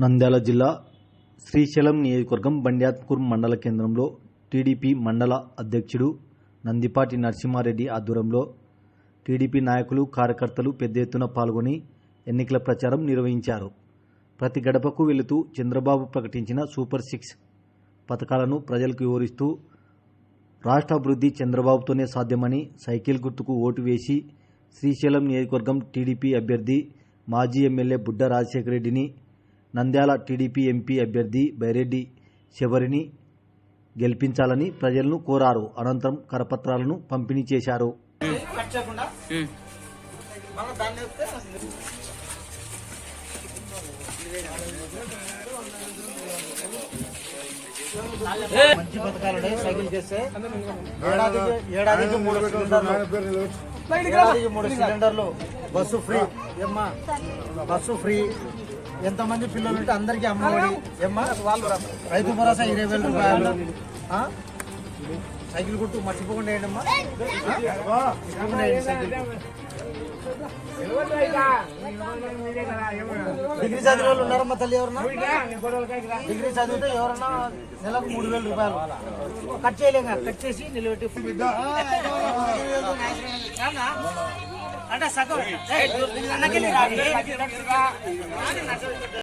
నంద్యాల జిల్లా శ్రీశైలం నియోజకవర్గం బండ్యాత్కూర్ మండల కేంద్రంలో టీడీపీ మండల అధ్యక్షుడు నందిపాటి నరసింహారెడ్డి ఆధ్వర్యంలో టీడీపీ నాయకులు కార్యకర్తలు పెద్ద ఎత్తున పాల్గొని ఎన్నికల ప్రచారం నిర్వహించారు. ప్రతి గడపకు వెళుతూ చంద్రబాబు ప్రకటించిన సూపర్ సిక్స్ పథకాలను ప్రజలకు వివరిస్తూ రాష్ట్ర అభివృద్ధి చంద్రబాబుతోనే సాధ్యమని సైకిల్ గుర్తుకు ఓటు వేసి శ్రీశైలం నియోజకవర్గం టీడీపీ అభ్యర్థి మాజీ ఎమ్మెల్యే బుడ్డ రాజశేఖర రెడ్డిని నంద్యాల టీడీపీ ఎంపీ అభ్యర్థి బైరెడ్డి శబరిని గెలిపించాలని ప్రజలను కోరారు. అనంతరం కరపత్రాలను పంపిణీ చేశారు. మంచి పథకాలు సైకిల్ చేస్తే ఏడాదికి ఏడాదికి మూడు సిలిండర్లు. ఏడాదికి మూడు సిలిండర్లు. Bus free. ఏమ్మా? Bus free. ఎంతమంది పిల్లలు ఉంటే అందరికీ అమ్మఒడి. ఏమ్మా? రైతు భరోసా ఇరవై వేల రూపాయలు? సైకిల్ గుర్తు మర్చిపోకుండా వేయండి అమ్మా ఆ? మర్చిపోకుండా వేయండి సైకిల్ డిగ్రీ చదివే వాళ్ళు ఉన్నారమ్మా తల్లి ఎవరన్నా? డిగ్రీ చదివితే ఎవరన్నా నెలకు మూడు వేల రూపాయలు. కట్ చేయలేం కదా, కట్ చేసి నిలబెట్టి அட சகோ